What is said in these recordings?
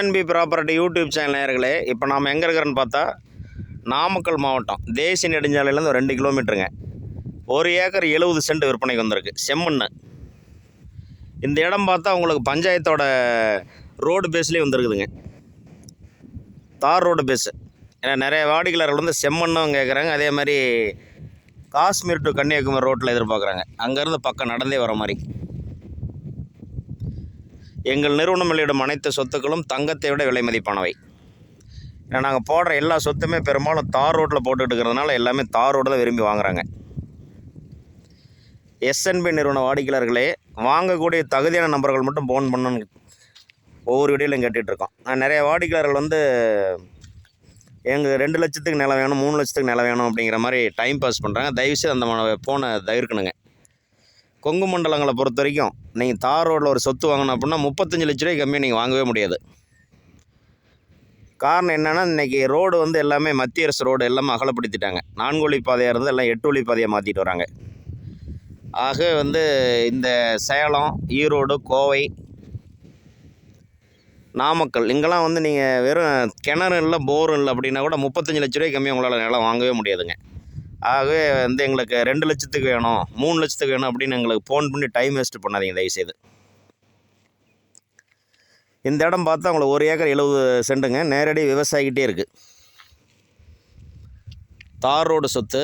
NP property YouTube channel நேர்களே இப்போ நாம் எங்கே இருக்கிறோன்னு பார்த்தா நாமக்கல் மாவட்டம். தேசிய நெடுஞ்சாலையிலேருந்து ஒரு ரெண்டு கிலோமீட்டருங்க ஒரு ஏக்கர் எழுபது சென்ட் விற்பனைக்கு வந்திருக்கு. செம்மண் இந்த இடம் பார்த்தா உங்களுக்கு பஞ்சாயத்தோட ரோடு பேஸ்லேயே வந்துருக்குதுங்க. தார் ரோடு பேஸு ஏன்னா நிறைய வாடிக்கையாளர்கள் வந்து செம்மண்ணும் கேட்குறாங்க அதே மாதிரி காஷ்மீர் டு கன்னியாகுமரி ரோட்டில் எதிர்பார்க்குறாங்க. அங்கேருந்து பக்கம் நடந்தே வர மாதிரி. எங்கள் நிறுவனம் வெளியிடும் அனைத்து சொத்துக்களும் தங்கத்தை விட விலை மதிப்பானவை. ஏன்னா நாங்கள் போடுற எல்லா சொத்துமே பெரும்பாலும் தார் ரோட்டில் போட்டுக்கிட்டு இருக்கிறதுனால எல்லாமே தார் ரோடு தான் விரும்பி வாங்குறாங்க. எஸ்என்பி நிறுவன வாடிக்கையாளர்களே வாங்கக்கூடிய தகுதியான நபர்கள் மட்டும் ஃபோன் பண்ணணும்னு ஒவ்வொரு வீடியோலையும் கேட்டுட்ருக்கோம் நான் நிறைய வாடிக்கையாளர்கள் வந்து எங்களுக்கு ரெண்டு லட்சத்துக்கு நிலம் வேணும் மூணு லட்சத்துக்கு நிலம் வேணும் அப்படிங்கிற மாதிரி டைம் பாஸ் பண்ணுறாங்க தயவுசெய்து அந்த ஃபோனை தவிர்க்கணுங்க. கொங்கு மண்டலங்களை பொறுத்த வரைக்கும் நீங்கள் தார் ரோட்டில் ஒரு சொத்து வாங்கணும் அப்படின்னா முப்பத்தஞ்சு லட்ச ரூபாய்க்கு கம்மியாக நீங்கள் வாங்கவே முடியாது. காரணம் என்னென்னா இன்றைக்கி ரோடு வந்து எல்லாமே மத்திய அரசு ரோடு எல்லாமே அகலப்படுத்திட்டாங்க. நான்கு வழி பாதையாக இருந்து எல்லாம் எட்டு வழி பாதையாக மாற்றிட்டு வராங்க. ஆக வந்து இந்த சேலம் ஈரோடு கோவை நாமக்கல் இங்கெல்லாம் வந்து நீங்கள் வெறும் கிணறு இல்லை போரும் இல்லை அப்படின்னா கூட முப்பத்தஞ்சு லட்ச ரூபாய்க்கு கம்மியாக உங்களால் நிலம் வாங்கவே முடியாதுங்க. ஆகவே வந்து எங்களுக்கு ரெண்டு லட்சத்துக்கு வேணும் மூணு லட்சத்துக்கு வேணும் அப்படின்னு எங்களுக்கு ஃபோன் பண்ணி டைம் வேஸ்ட் பண்ணாதீங்க தயவுசெய்து. இந்த இடம் பார்த்தா உங்களுக்கு ஒரு ஏக்கர் எழுபது செண்டுங்க நேரடி விவசாயிக்கிட்டே இருக்குது தார் ரோடு சொத்து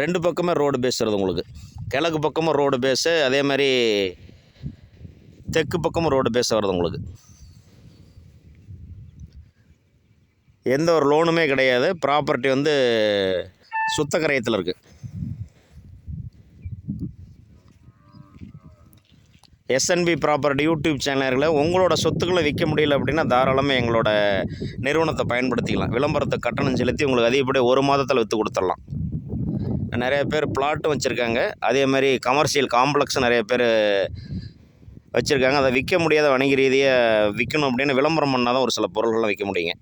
ரெண்டு பக்கமே ரோடு பேஸ் வருது உங்களுக்கு. கிழக்கு பக்கமும் ரோடு பேஸு அதே மாதிரி தெற்கு பக்கமும் ரோடு பேஸ் வருது உங்களுக்கு. எந்த ஒரு லோனுமே கிடையாது ப்ராப்பர்ட்டி வந்து சுத்த கரையத்தில் இருக்குது எஸ்என்பி ப்ராப்பர்ட்டி யூடியூப் சேனல்களை உங்களோட சொத்துக்களை விற்க முடியல அப்படின்னா தாராளமாக எங்களோட நிறுவனத்தை பயன்படுத்திக்கலாம். விளம்பரத்தை கட்டணம் செலுத்தி உங்களுக்கு அதிகப்படியாக ஒரு மாதத்தில் விற்று கொடுத்துடலாம். நிறைய பேர் பிளாட்டும் வச்சுருக்காங்க. அதே மாதிரி கமர்ஷியல் காம்ப்ளெக்ஸும் நிறைய பேர் வச்சுருக்காங்க. அதை விற்க முடியாத வணிக ரீதியாக விற்கணும் அப்படின்னு விளம்பரம் பண்ணால் தான் ஒரு சில பொருள்கள்லாம் விற்க முடியுங்க.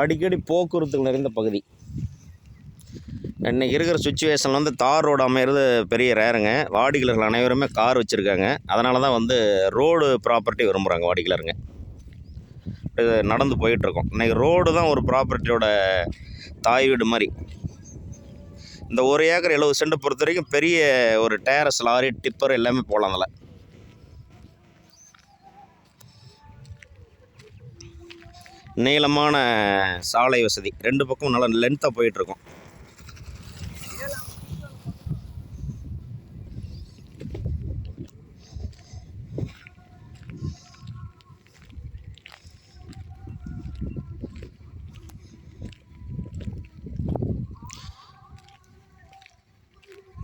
அடிக்கடி போக்குவரத்து நிறைந்த பகுதி. இன்றைக்கி இருக்கிற சுச்சுவேஷனில் வந்து தார் ரோடு அமையிறது பெரிய ரேருங்க. வாடிக்கையாளர்கள் அனைவருமே கார் வச்சுருக்காங்க. அதனால தான் வந்து ரோடு ப்ராப்பர்ட்டி விரும்புகிறாங்க வாடிக்கையாளருங்க. இது நடந்து போயிட்டுருக்கோம் இன்றைக்கி ரோடு தான் ஒரு ப்ராப்பர்ட்டியோட தாய் வீடு மாதிரி. இந்த ஒரு ஏக்கர் எழுபது சென்ட் பொறுத்த வரைக்கும் பெரிய ஒரு டேரஸ் லாரி டிப்பர் எல்லாமே போகலாம் அதில். நீளமான சாலை வசதி. ரெண்டு பக்கம் நல்லா லென்த்தாக போயிட்டுருக்கோம்.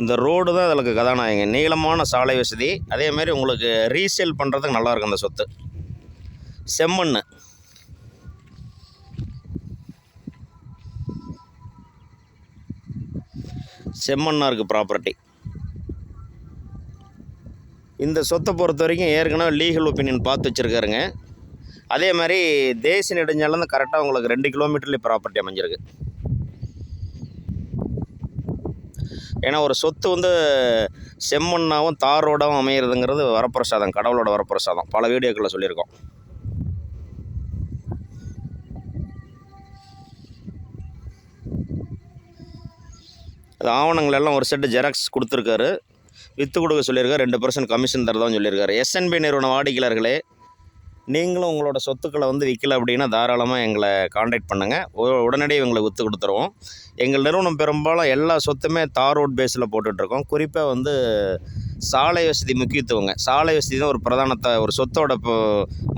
இந்த ரோடு தான் அதில் கதாநாயகன். நீளமான சாலை வசதி. அதேமாரி உங்களுக்கு ரீசேல் பண்ணுறதுக்கு நல்லாயிருக்கும் அந்த சொத்து. செம்மண் செம்மண்ணா இருக்குது ப்ராப்பர்ட்டி இந்த சொத்தை பொறுத்த வரைக்கும் ஏற்கனவே லீகல் ஒப்பீனியன் பார்த்து வச்சுருக்காருங்க. அதே மாதிரி தேசிய நெடுஞ்சாலேருந்து கரெக்டாக உங்களுக்கு ரெண்டு கிலோமீட்டர்லேயே ப்ராப்பர்ட்டி அமைஞ்சிருக்கு. ஏன்னா ஒரு சொத்து வந்து செம்மண்ணாவும் தாரோடவும் அமையிறதுங்கிறது வரப்பிரசாதம் கடவுளோட வரப்பிரசாதம். பல வீடியோக்களில் சொல்லியிருக்கோம். அது ஆவணங்கள் எல்லாம் ஒரு செட்டு ஜெராக்ஸ் கொடுத்துருக்காரு. விற்று கொடுக்க சொல்லியிருக்காரு. ரெண்டு பர்சன்ட் கமிஷன் தரதான் சொல்லியிருக்காரு. எஸ்என்பி நிறுவன வாடிக்கையாளர்களே நீங்களும் உங்களோட சொத்துக்களை வந்து விற்கல அப்படின்னா தாராளமாக எங்களை காண்டாக்ட் பண்ணுங்கள் உடனடியே எங்களை விற்று கொடுத்துருவோம். எங்கள் நிறுவனம் பெரும்பாலும் எல்லா சொத்துமே தார் ரோட் பேஸில் போட்டுட்ருக்கோம். குறிப்பாக வந்து சாலை வசதி முக்கியத்துவங்க. சாலை வசதி தான் ஒரு பிரதானத்தை ஒரு சொத்தோட இப்போ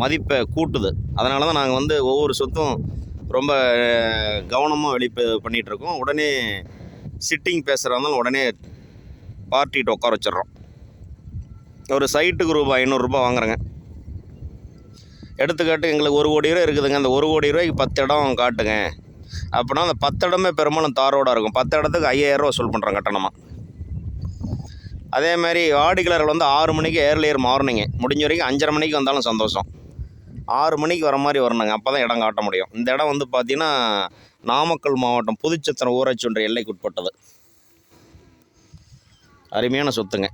மதிப்பை கூட்டுது. அதனால தான் நாங்கள் வந்து ஒவ்வொரு சொத்தும் ரொம்ப கவனமாக வெளி பண்ணிகிட்ருக்கோம் உடனே சிட்டிங் பேசுகிறா இருந்தாலும் உடனே பார்ட்டிகிட்ட உட்கார வச்சிடுறோம். ஒரு சைட்டுக்கு ரூபாய் ஐநூறுரூபா வாங்குறேங்க. எடுத்துக்காட்டு எங்களுக்கு ஒரு கோடி ரூபா இருக்குதுங்க. அந்த ஒரு கோடி ரூபாய்க்கு பத்து இடம் காட்டுங்க. அப்படின்னா அந்த பத்து இடமே பெரும்பாலும் தாரோடாக இருக்கும். பத்து இடத்துக்கு ஐயாயிரரூவா வசூல் பண்ணுறோம் கட்டணமாக அதே மாதிரி வாடிக்கையாளர்கள் வந்து ஆறு மணிக்கு ஏர்லியர் மார்னிங்கு முடிஞ்ச வரைக்கும் அஞ்சரை மணிக்கு வந்தாலும் சந்தோஷம். ஆறு மணிக்கு வர மாதிரி வரணுங்க. அப்போ தான் இடம் காட்ட முடியும். இந்த இடம் வந்து பார்த்தீங்கன்னா நாமக்கல் மாவட்டம் புதுச்சத்திரம் ஊராட்சி ஒன்றிய எல்லைக்குட்பட்டது அருமையான சொத்துங்க.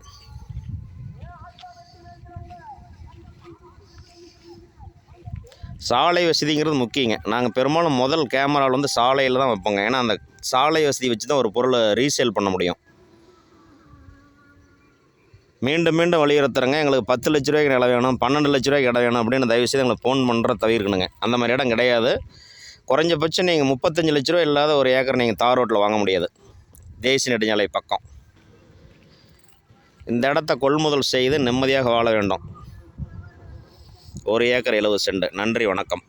சாலை வசதிங்கிறது முக்கியங்க. நாங்கள் பெரும்பாலும் முதல் கேமராவில் வந்து சாலையில் தான் வைப்போங்க. ஏன்னா அந்த சாலை வசதி வச்சு தான் ஒரு பொருளை ரீசேல் பண்ண முடியும். மீண்டும் மீண்டும் வலியுறுத்துறேங்க. எங்களுக்கு பத்து லட்ச ரூபாய்க்கு இடம் வேணும் பன்னெண்டு லட்ச ரூபாய்க்கு இடம் வேணும் அப்படின்னு தயவுசெய்து எங்களுக்கு ஃபோன் பண்ணுற தவிர்க்கணுங்க. அந்த மாதிரி இடம் கிடையாது. குறைஞ்சபட்சம் நீங்கள் முப்பத்தஞ்சு லட்ச ரூபா இல்லாத ஒரு ஏக்கர் நீங்கள் தார் ரோட்டில் வாங்க முடியாது. தேசிய நெடுஞ்சாலை பக்கம். இந்த இடத்த கொள்முதல் செய்து நிம்மதியாக வாழ வேண்டும். ஒரு ஏக்கர் எழுபது சென்ட். நன்றி வணக்கம்.